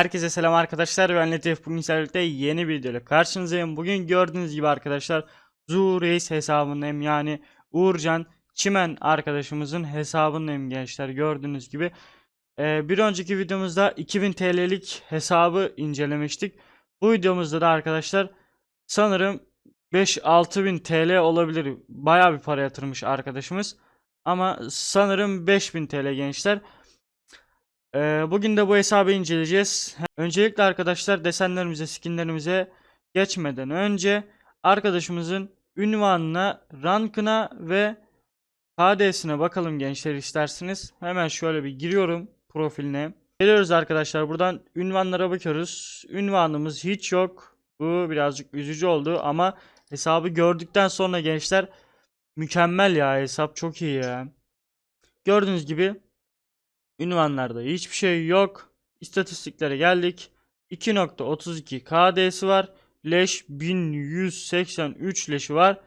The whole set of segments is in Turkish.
Herkese selam arkadaşlar. Ben Latif. Bugün sizlerle yeni bir videoyla karşınızdayım. Bugün gördüğünüz gibi arkadaşlar Zu hesabındayım. Yani Uğurcan Çimen arkadaşımızın hesabındayım gençler. Gördüğünüz gibi. Ee, bir önceki videomuzda 2000 TL'lik hesabı incelemiştik. Bu videomuzda da arkadaşlar sanırım 5-6 bin TL olabilir. Baya bir para yatırmış arkadaşımız. Ama sanırım 5000 TL gençler. Ee, bugün de bu hesabı inceleyeceğiz. Öncelikle arkadaşlar desenlerimize, skinlerimize geçmeden önce arkadaşımızın ünvanına, rankına ve KD'sine bakalım gençler isterseniz. Hemen şöyle bir giriyorum profiline. Geliyoruz arkadaşlar buradan ünvanlara bakıyoruz. Ünvanımız hiç yok. Bu birazcık üzücü oldu ama hesabı gördükten sonra gençler mükemmel ya hesap çok iyi ya. Gördüğünüz gibi Ünvanlarda hiçbir şey yok. İstatistiklere geldik. 2.32 KD'si var. Leş 1183 leşi var.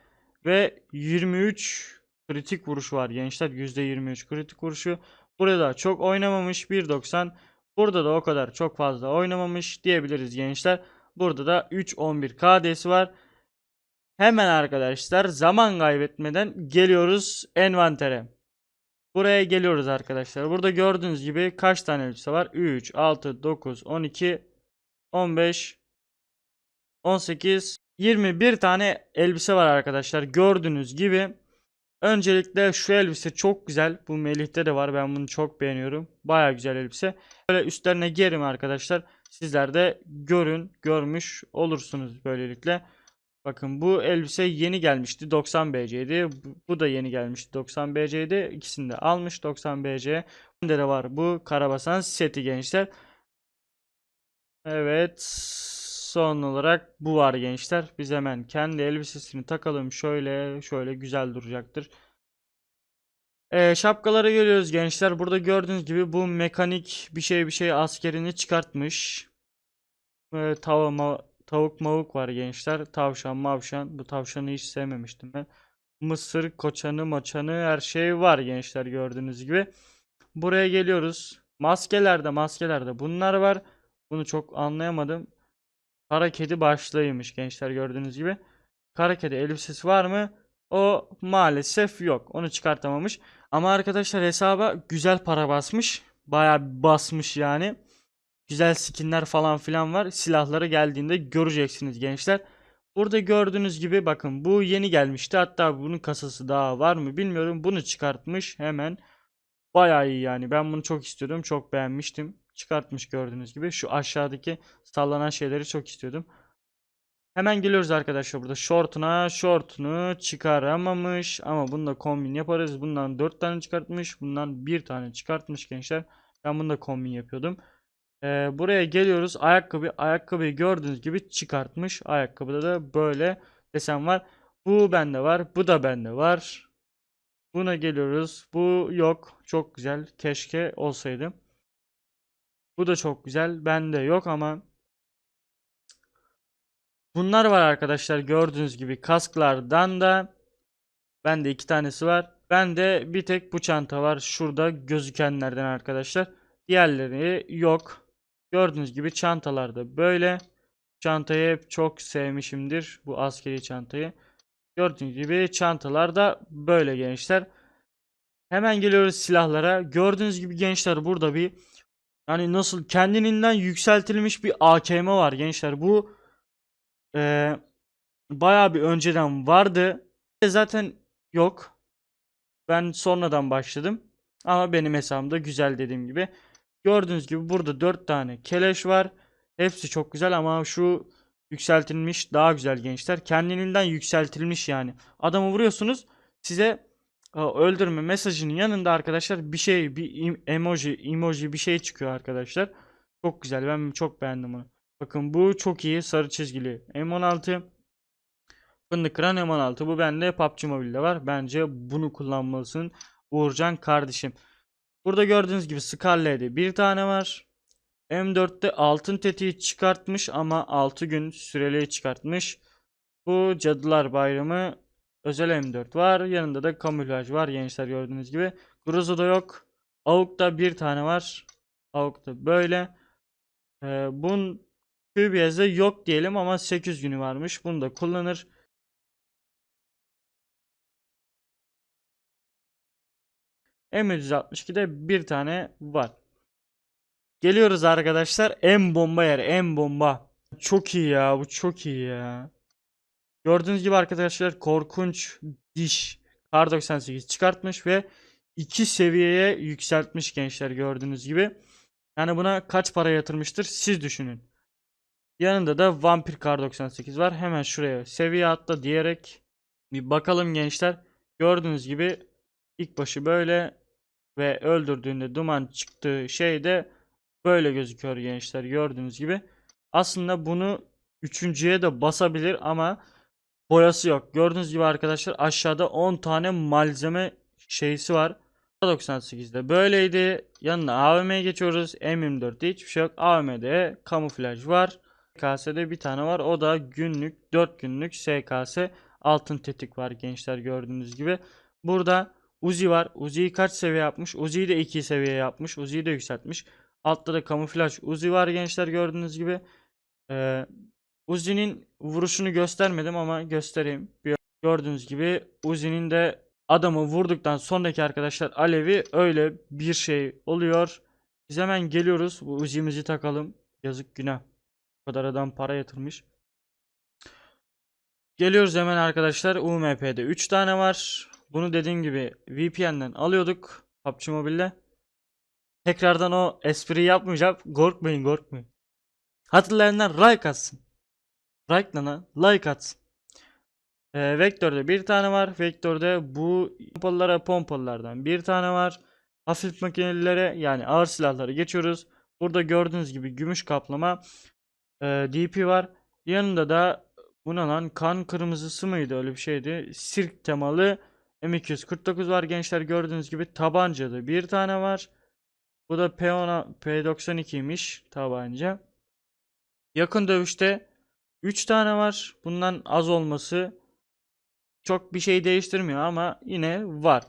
Ve 23 kritik vuruş var gençler. %23 kritik vuruşu. Burada çok oynamamış 1.90. Burada da o kadar çok fazla oynamamış diyebiliriz gençler. Burada da 3.11 KD'si var. Hemen arkadaşlar zaman kaybetmeden geliyoruz envantere. Buraya geliyoruz arkadaşlar. Burada gördüğünüz gibi kaç tane elbise var? 3, 6, 9, 12, 15, 18, 21 tane elbise var arkadaşlar. Gördüğünüz gibi. Öncelikle şu elbise çok güzel. Bu Melih'te de var. Ben bunu çok beğeniyorum. Baya güzel elbise. Böyle üstlerine giyerim arkadaşlar. Sizler de görün, görmüş olursunuz böylelikle. Bakın bu elbise yeni gelmişti 90 BC'ydi. Bu, da yeni gelmişti 90 BC'ydi. İkisini de almış 90 BC. Bende de var bu karabasan seti gençler. Evet. Son olarak bu var gençler. Biz hemen kendi elbisesini takalım. Şöyle şöyle güzel duracaktır. Ee, şapkalara geliyoruz gençler. Burada gördüğünüz gibi bu mekanik bir şey bir şey askerini çıkartmış. Ee, tava Tavuk mavuk var gençler. Tavşan mavşan. Bu tavşanı hiç sevmemiştim ben. Mısır, koçanı, maçanı her şey var gençler gördüğünüz gibi. Buraya geliyoruz. Maskelerde maskelerde bunlar var. Bunu çok anlayamadım. Kara kedi başlığıymış gençler gördüğünüz gibi. Kara kedi elbisesi var mı? O maalesef yok. Onu çıkartamamış. Ama arkadaşlar hesaba güzel para basmış. Baya basmış yani güzel skinler falan filan var. Silahları geldiğinde göreceksiniz gençler. Burada gördüğünüz gibi bakın bu yeni gelmişti. Hatta bunun kasası daha var mı bilmiyorum. Bunu çıkartmış hemen. Bayağı iyi yani. Ben bunu çok istiyordum. Çok beğenmiştim. Çıkartmış gördüğünüz gibi. Şu aşağıdaki sallanan şeyleri çok istiyordum. Hemen geliyoruz arkadaşlar burada. Short'una short'unu çıkaramamış. Ama bununla kombin yaparız. Bundan 4 tane çıkartmış. Bundan 1 tane çıkartmış gençler. Ben bunu da kombin yapıyordum. Ee, buraya geliyoruz. Ayakkabı ayakkabıyı gördüğünüz gibi çıkartmış. Ayakkabıda da böyle desen var. Bu bende var. Bu da bende var. Buna geliyoruz. Bu yok. Çok güzel. Keşke olsaydı. Bu da çok güzel. Bende yok ama Bunlar var arkadaşlar gördüğünüz gibi kasklardan da bende iki tanesi var. Bende bir tek bu çanta var. Şurada gözükenlerden arkadaşlar. Diğerleri yok. Gördüğünüz gibi çantalarda böyle. Çantayı hep çok sevmişimdir. Bu askeri çantayı. Gördüğünüz gibi çantalar da böyle gençler. Hemen geliyoruz silahlara. Gördüğünüz gibi gençler burada bir yani nasıl kendiliğinden yükseltilmiş bir AKM var gençler. Bu e, bayağı bir önceden vardı. Zaten yok. Ben sonradan başladım. Ama benim hesabımda güzel dediğim gibi. Gördüğünüz gibi burada 4 tane keleş var. Hepsi çok güzel ama şu yükseltilmiş daha güzel gençler. Kendiliğinden yükseltilmiş yani. Adamı vuruyorsunuz size öldürme mesajının yanında arkadaşlar bir şey bir emoji emoji bir şey çıkıyor arkadaşlar. Çok güzel ben çok beğendim bunu. Bakın bu çok iyi sarı çizgili M16. Fındık kıran M16 bu bende PUBG Mobile'de var. Bence bunu kullanmalısın Uğurcan kardeşim. Burada gördüğünüz gibi Scarlet'de bir tane var. M4'te altın tetiği çıkartmış ama 6 gün süreli çıkartmış. Bu Cadılar Bayramı özel M4 var. Yanında da kamuflaj var gençler gördüğünüz gibi. Grozo'da yok. Avuk'ta bir tane var. Avuk'ta böyle. Ee, bunun QBS'de yok diyelim ama 8 günü varmış. Bunu da kullanır. M162'de bir tane var. Geliyoruz arkadaşlar. En bomba yer. En bomba. Çok iyi ya. Bu çok iyi ya. Gördüğünüz gibi arkadaşlar korkunç diş Kar 98 çıkartmış ve iki seviyeye yükseltmiş gençler gördüğünüz gibi. Yani buna kaç para yatırmıştır siz düşünün. Yanında da Vampir Kar 98 var. Hemen şuraya seviye atla diyerek bir bakalım gençler. Gördüğünüz gibi ilk başı böyle ve öldürdüğünde duman çıktığı şey de böyle gözüküyor gençler gördüğünüz gibi. Aslında bunu üçüncüye de basabilir ama boyası yok. Gördüğünüz gibi arkadaşlar aşağıda 10 tane malzeme şeysi var. 98'de böyleydi. Yanına AVM'ye geçiyoruz. M24'te hiçbir şey yok. AVM'de kamuflaj var. SKS'de bir tane var. O da günlük 4 günlük SKS altın tetik var gençler gördüğünüz gibi. Burada Uzi var. Uzi'yi kaç seviye yapmış? Uzi'yi de 2 seviye yapmış. Uzi'yi de yükseltmiş. Altta da kamuflaj Uzi var gençler gördüğünüz gibi. Ee, Uzi'nin vuruşunu göstermedim ama göstereyim. Gördüğünüz gibi Uzi'nin de adamı vurduktan sonraki arkadaşlar alevi öyle bir şey oluyor. Biz hemen geliyoruz. Bu Uzi'mizi takalım. Yazık günah. Bu kadar adam para yatırmış. Geliyoruz hemen arkadaşlar. UMP'de 3 tane var. Bunu dediğim gibi VPN'den alıyorduk. PUBG Mobile'de. Tekrardan o espriyi yapmayacağım. Korkmayın korkmayın. Hatırlayanlar like atsın. Like lan like atsın. Ee, Vektör'de bir tane var. Vektör'de bu pompalılara pompalılardan bir tane var. Hafif makinelilere yani ağır silahları geçiyoruz. Burada gördüğünüz gibi gümüş kaplama e, DP var. Yanında da bu ne lan kan kırmızısı mıydı öyle bir şeydi. Sirk temalı M249 var gençler gördüğünüz gibi tabancada bir tane var. Bu da P10 P92'ymiş tabanca. Yakın dövüşte 3 tane var. Bundan az olması çok bir şey değiştirmiyor ama yine var.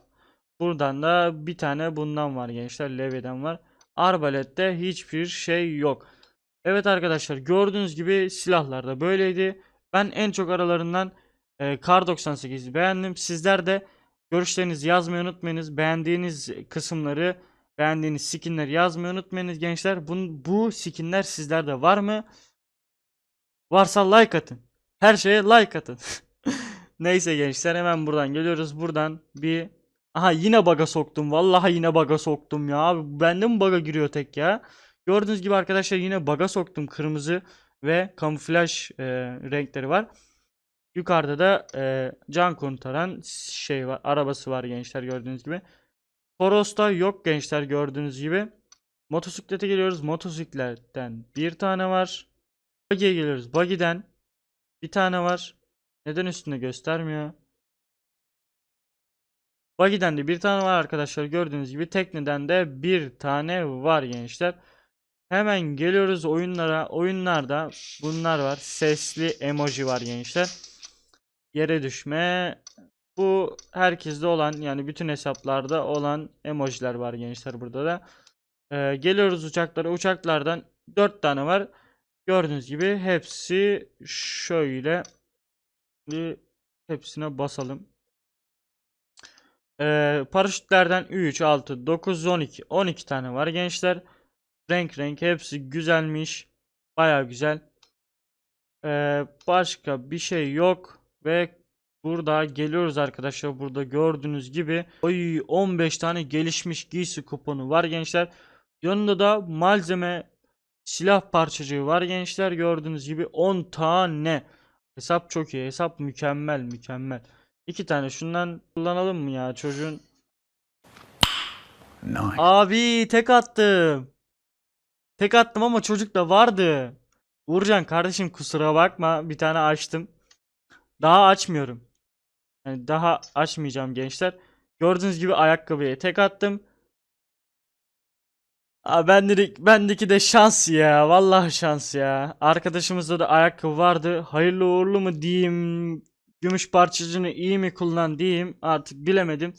Buradan da bir tane bundan var gençler. Levy'den var. Arbalette hiçbir şey yok. Evet arkadaşlar gördüğünüz gibi silahlar da böyleydi. Ben en çok aralarından e, Kar 98'i beğendim. Sizler de görüşlerinizi yazmayı unutmayınız. Beğendiğiniz kısımları, beğendiğiniz skinleri yazmayı unutmayınız gençler. Bu, bu skinler sizlerde var mı? Varsa like atın. Her şeye like atın. Neyse gençler hemen buradan geliyoruz. Buradan bir Aha yine baga soktum. Vallahi yine baga soktum ya. Abi bende mi baga giriyor tek ya? Gördüğünüz gibi arkadaşlar yine baga soktum. Kırmızı ve kamuflaj e, renkleri var. Yukarıda da e, can kurtaran şey var. Arabası var gençler gördüğünüz gibi. Toros'ta yok gençler gördüğünüz gibi. Motosiklete geliyoruz. Motosikletten bir tane var. Buggy'e geliyoruz. Buggy'den bir tane var. Neden üstünde göstermiyor? Buggy'den de bir tane var arkadaşlar gördüğünüz gibi. Tekneden de bir tane var gençler. Hemen geliyoruz oyunlara. Oyunlarda bunlar var. Sesli emoji var gençler. Yere düşme. Bu herkeste olan yani bütün hesaplarda olan emojiler var gençler burada da. Ee, geliyoruz uçaklara. Uçaklardan 4 tane var. Gördüğünüz gibi hepsi şöyle bir hepsine basalım. Ee, paraşütlerden 3, 6, 9, 12. 12 tane var gençler. Renk renk hepsi güzelmiş. Baya güzel. Ee, başka bir şey yok. Ve burada geliyoruz arkadaşlar. Burada gördüğünüz gibi oy 15 tane gelişmiş giysi kuponu var gençler. Yanında da malzeme silah parçacığı var gençler. Gördüğünüz gibi 10 tane. Hesap çok iyi. Hesap mükemmel mükemmel. İki tane şundan kullanalım mı ya çocuğun? Nice. Abi tek attım. Tek attım ama çocuk da vardı. Uğurcan kardeşim kusura bakma bir tane açtım. Daha açmıyorum. Yani daha açmayacağım gençler. Gördüğünüz gibi ayakkabıya tek attım. Aa, bendeki, bendeki de şans ya. Vallahi şans ya. Arkadaşımızda da ayakkabı vardı. Hayırlı uğurlu mu diyeyim. Gümüş parçacığını iyi mi kullan diyeyim. Artık bilemedim.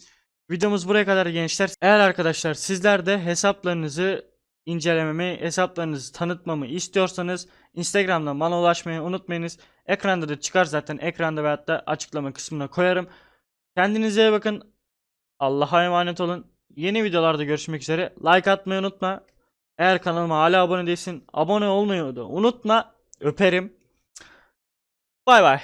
Videomuz buraya kadar gençler. Eğer arkadaşlar sizler de hesaplarınızı incelememi, hesaplarınızı tanıtmamı istiyorsanız Instagram'dan bana ulaşmayı unutmayınız. Ekranda da çıkar zaten. Ekranda veyahut da açıklama kısmına koyarım. Kendinize iyi bakın. Allah'a emanet olun. Yeni videolarda görüşmek üzere. Like atmayı unutma. Eğer kanalıma hala abone değilsin, abone olmayı da unutma. Öperim. Bay bay.